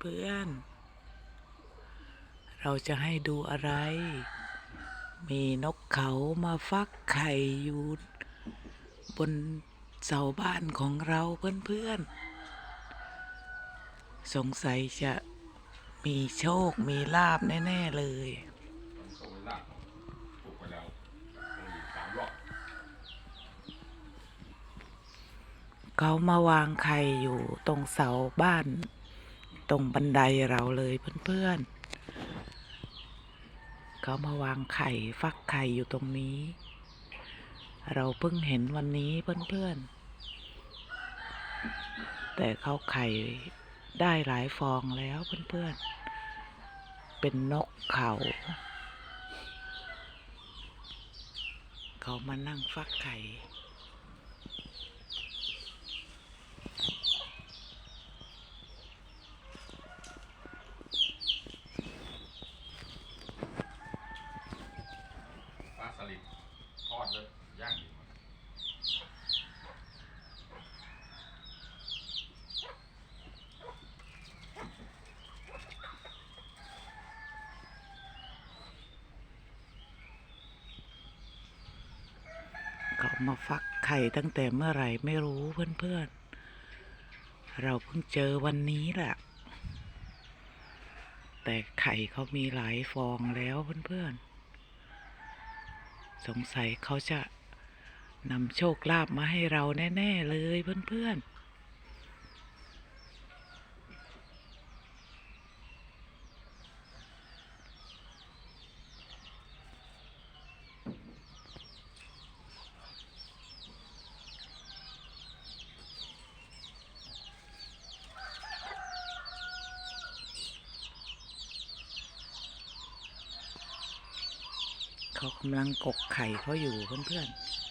เพื่อนๆ เราจะให้ดูอะไร มีนกเขามาฟักไข่อยู่บนเสาบ้านของเราเพื่อนๆ สงสัยจะมีโชคมีลาบแน่ ๆ เลยเขามาวางไข่อยู่ตรงเสาบ้าน ตรงบันไดเราเลยเพื่อนๆเขามาวางไข่ฟักไข่อยู่ตรงนี้ เราเพิ่งเห็นวันนี้เพื่อนๆ แต่เขาไข่ได้หลายฟองแล้วเพื่อนๆ เป็นนกเขา เขามานั่งฟักไข่ ปลาสลิดทอด เลยย่างดีกว่าเขามาฟักไข่ตั้งแต่เมื่อไหร่ไม่รู้เพื่อนๆ เราเพิ่งเจอวันนี้แหละ แต่ไข่เขามีหลายฟองแล้วเพื่อนๆ สงสัยเขาจะนำโชคลาภมาให้เราแน่ ๆ เลยเพื่อน ๆ เขากำลังกกไข่เขาอยู่เพื่อนๆ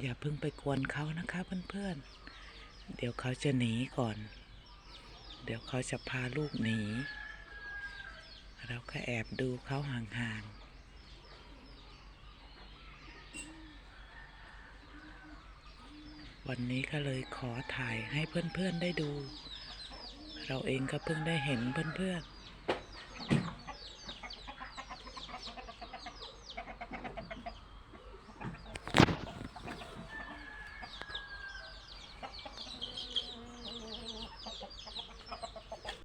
อย่าเพิ่งไปกวนเขานะคะเพื่อนๆ เดี๋ยวเขาจะหนีก่อน เดี๋ยวเขาจะพาลูกหนี เราก็แอบดูเขาห่างๆวันนี้ก็เลยขอถ่ายให้เพื่อนๆได้ดู เราเองก็เพิ่งได้เห็นเพื่อนๆ